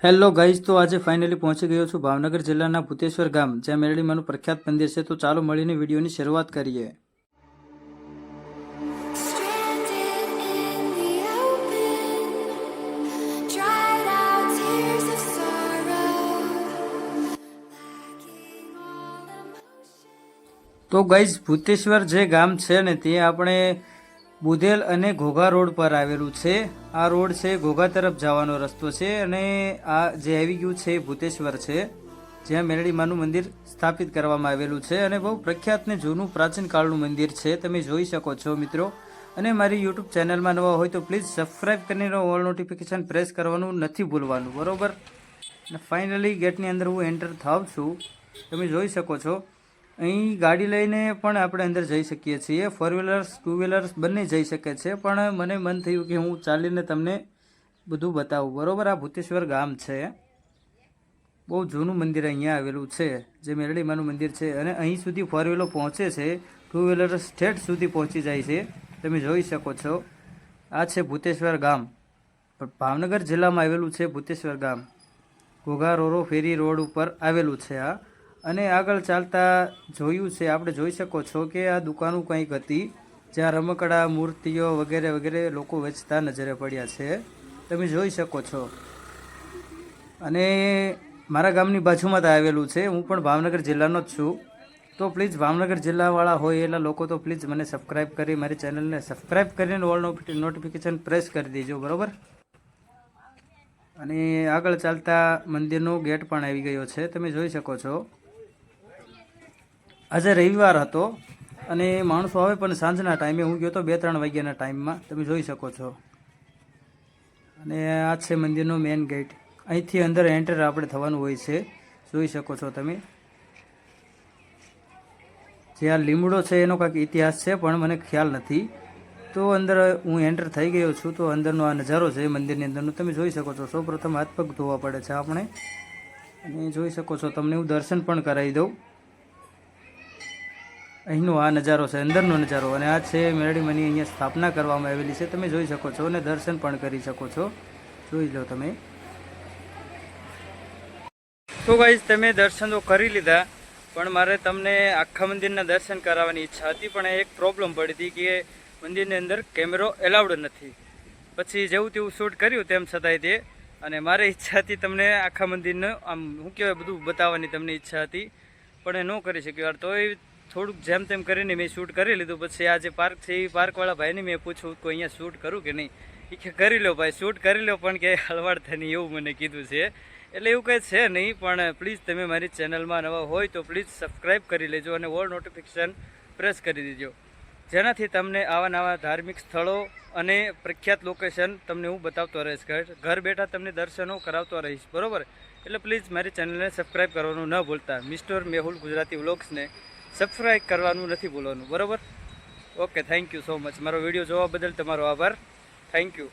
Hello guys તો આજે finally પહોંચી ગયો છું ભાવનગર જિલ્લાના ભૂતેશ્વર ગામ જ્યાં મેરડીમાનું પ્રખ્યાત મંદિર છે તો ચાલો મળીને વિડીયોની શરૂઆત કરીએ. તો ગાઈઝ ભૂતેશ્વર જે ગામ છે ને તે આપણે બુધેલ અને ઘોઘા રોડ પર આવેલું છે. આ રોડ છે ઘોઘા તરફ જવાનો રસ્તો છે અને આ જે આવી ગયું છે ભૂતેશ્વર છે. જ્યાં મેરડીમાનું મંદિર સ્થાપિત કરવામાં આવેલું છે અને બહુ પ્રખ્યાત ને જૂનું પ્રાચીન કાળનું મંદિર છે. તમે જોઈ શકો છો મિત્રો. અને મારી યુટ્યુબ ચેનલમાં નવા હોય તો પ્લીઝ સબસ્ક્રાઈબ કરીને ઓલ નોટિફિકેશન પ્રેસ કરવાનું નથી ભૂલવાનું. બરાબર? અને ફાઇનલી ગેટની અંદર હું એન્ટર થાવ છું. તમે જોઈ શકો છો. અહીં ગાડી લઈને પણ આપણે અંદર જઈ શકીએ છીએ. ફોર વ્હીલર્સ ટુ વ્હીલર્સ બંને જઈ શકે છે, પણ મને મન થયું કે હું ચાલીને તમને બધું બતાવું. બરોબર, આ ભૂતેશ્વર ગામ છે. બહુ જૂનું મંદિર અહીંયા આવેલું છે, જે મેરડીમાનું મંદિર છે અને અહીં સુધી ફોર વ્હીલર પહોંચે છે. ટુ વ્હીલર સ્ટેટ સુધી પહોંચી જાય છે. તમે જોઈ શકો છો. આ છે ભૂતેશ્વર ગામ. ભાવનગર જિલ્લામાં આવેલું છે ભૂતેશ્વર ગામ. ઘોઘા રોરો ફેરી રોડ ઉપર આવેલું છે આ. અને આગળ ચાલતા જોયું છે, આપણે જોઈ શકો છો કે આ દુકાનો કંઈક હતી, જ્યાં રમકડા, મૂર્તિઓ વગેરે વગેરે લોકો વેચતા નજરે પડ્યા છે. તમે જોઈ શકો છો. અને મારા ગામની બાજુમાં જ આવેલું છે. હું પણ ભાવનગર જિલ્લાનો જ છું. તો પ્લીઝ ભાવનગર જિલ્લાવાળા હોય એટલા લોકો તો પ્લીઝ મને સબસ્ક્રાઈબ કરી, મારી ચેનલને સબસ્ક્રાઈબ કરીને ઓલ નોટિફિકેશન પ્રેસ કરી દેજો, બરાબર? અને આગળ ચાલતા મંદિરનો ગેટ પણ આવી ગયો છે. તમે જોઈ શકો છો. આજે રવિવાર હતો અને માણસો આવે પણ સાંજના ટાઈમે. હું ગયો તો બે ત્રણ વાગ્યાના ટાઈમમાં. તમે જોઈ શકો છો. અને આ છે મંદિરનો મેઇન ગેટ અહીંથી અંદર એન્ટર આપણે થવાનું હોય છે. જોઈ શકો છો તમે. જે આ લીમડો છે એનો કાંઈક ઇતિહાસ છે, પણ મને ખ્યાલ નથી. તો અંદર હું એન્ટર થઈ ગયો છું, તો અંદરનો આ નજારો છે મંદિરની અંદરનો. તમે જોઈ શકો છો, સૌપ્રથમ હાથ પગ ધોવા પડે છે આપણે. અને જોઈ શકો છો, તમને હું દર્શન પણ કરાવી દઉં. અહીંનો આ નજારો છે, અંદરનો નજારો. અને આ છે મેરડીમની અહીંયા સ્થાપના કરવામાં આવેલી છે. તમે જોઈ શકો છો અને દર્શન પણ કરી શકો છો. જોઈ લો તમે. તો ગાઈઝ તમે દર્શન તો કરી લીધા. પણ મારે તમને આખા મંદિરના દર્શન કરાવવાની ઈચ્છા હતી, પણ એક પ્રોબ્લેમ પડી હતી કે મંદિરની અંદર કેમેરો એલાઉડ નથી. પછી જેવું તેવું શૂટ કર્યું તેમ છતાંય તે. અને મારે ઈચ્છા હતી તમને આખા મંદિરનું, આમ શું કહેવાય, બધું બતાવવાની તમને ઈચ્છા હતી. પણ એ ન કરી શક્યો. યાર, તોય થોડુંક જેમ તેમ કરીને મેં શૂટ કરી લીધું. પછી આ જે પાર્ક છે, એ પાર્કવાળા ભાઈને મેં પૂછ્યું કે અહીંયા શૂટ કરું કે નહીં? એ કે, કરી લો ભાઈ શૂટ કરી લો. પણ કે, હળવાડ થઈને એવું મને કીધું છે. એટલે એવું કંઈ છે નહીં, પણ પ્લીઝ તમે મારી ચેનલમાં નવા હોય તો પ્લીઝ સબસ્ક્રાઈબ કરી લેજો અને ઓલ નોટિફિકેશન પ્રેસ કરી દેજો. જેનાથી તમને આવા નવા ધાર્મિક સ્થળો અને પ્રખ્યાત લોકેશન તમને હું બતાવતો રહીશ. ઘર ઘર બેઠા તમને દર્શનો કરાવતો રહીશ. બરાબર? એટલે પ્લીઝ મારી ચેનલને સબસ્ક્રાઈબ કરવાનું ન ભૂલતા. મિસ્ટર મેહુલ ગુજરાતી વ્લોગ્સને સબસ્ક્રાઈબ કરવાનું નથી ભૂલવાનું, બરાબર? Okay thank you so much મારો વીડિયો જોવા બદલ તમારો આભાર. Thank you